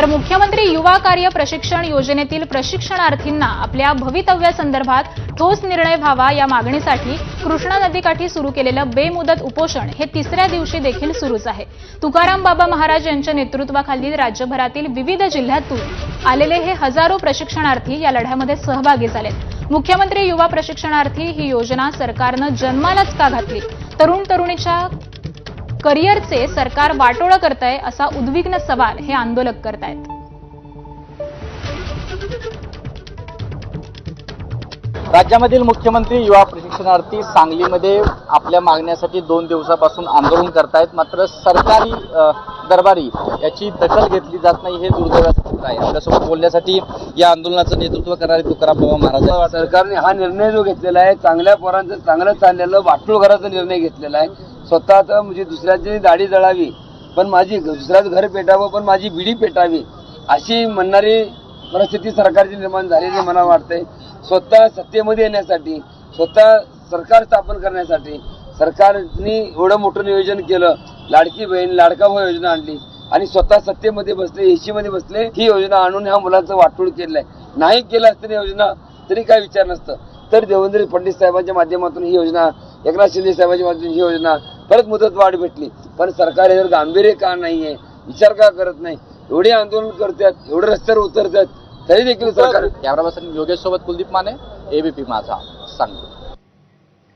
तर मुख्यमंत्री युवा कार्य प्रशिक्षण योजनेतील प्रशिक्षणार्थींना आपल्या भवितव्यासंदर्भात ठोस निर्णय व्हावा या मागणीसाठी कृष्णा नदीकाठी सुरू केलेलं बेमुदत उपोषण हे तिसऱ्या दिवशी देखील सुरूच आहे. तुकाराम बाबा महाराज यांच्या नेतृत्वाखाली राज्यभरातील विविध जिल्ह्यातून आलेले हे हजारो प्रशिक्षणार्थी या लढ्यामध्ये सहभागी झालेत. मुख्यमंत्री युवा प्रशिक्षणार्थी ही योजना सरकारनं जन्मालाच का घातली? तरुण तरुणीच्या करिअरचे सरकार वाटोळं करतंय असा उद्विग्न सवाल हे आंदोलक करतायत. राज्यामधील मुख्यमंत्री युवा प्रशिक्षणार्थी सांगलीमध्ये आपल्या मागण्यासाठी दोन दिवसापासून आंदोलन करतायत. मात्र सरकारी दरबारी याची दखल घेतली जात नाही हे दुर्दैवाचं चित्र आहे. आपल्यासोबत बोलण्यासाठी या आंदोलनाचं नेतृत्व करणारे तुकाराम बाबा महाराज. सरकारने हा निर्णय जो घेतलेला आहे चांगल्या पोरांचं चांगलं चाललेलं वाटोळ घराचा निर्णय घेतलेला आहे. स्वतःचं म्हणजे दुसऱ्याची दाढी जळावी पण माझी दुसऱ्याचं घर पेटावं पण माझी बिडी पेटावी अशी म्हणणारी परिस्थिती सरकारची निर्माण झालेली मला वाटते स्वतः सत्तेमध्ये येण्यासाठी स्वतः सरकार स्थापन करण्यासाठी सरकारने एवढं मोठं नियोजन केलं लाडकी बहीण लाडका भाऊ योजना आणली आणि स्वतः सत्तेमध्ये बसले एसीमध्ये बसले ही योजना आणून ह्या मुलांचं वाटोळ आहे नाही केलं असतं योजना तरी काय विचार नसतं. तर देवेंद्र फडणवीस साहेबांच्या माध्यमातून ही योजना एकनाथ शिंदे साहेबांच्या माध्यमातून ही योजना परत मुदत वाढ भेटली. पण सरकार यावर गांभीर्य का नाहीये? विचार का करत नाही? एवढे आंदोलन करतात एवढे रस्त्यावर उतरतात तरी देखील सरकार कॅमेरा पर्सन योगेश सोबत कुलदीप माने एबीपी माझा. सांगली